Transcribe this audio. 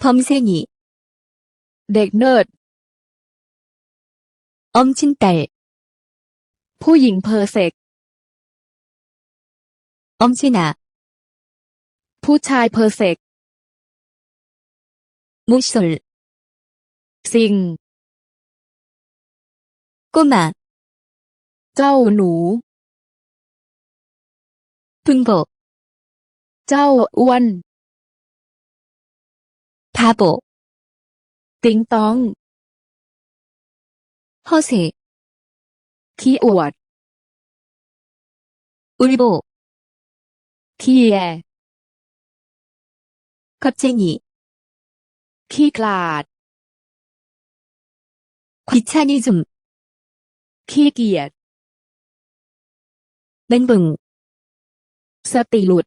범생이, เด็กเนิร์ด 엄친딸, ผู้หญิงเพอร์เซก 엄친아, ผู้ชายเพอร์เซก 모쏠, ซิง 꼬마, เจ้าหนู 분보, เจ้าอ้วน 바보, ติงตอง 허세, ขี้อวด 울보, ขี้แย 겁쟁이, ขี้คลาด 귀차니즘, ขี้เกียจ 멘붕, สติหลุด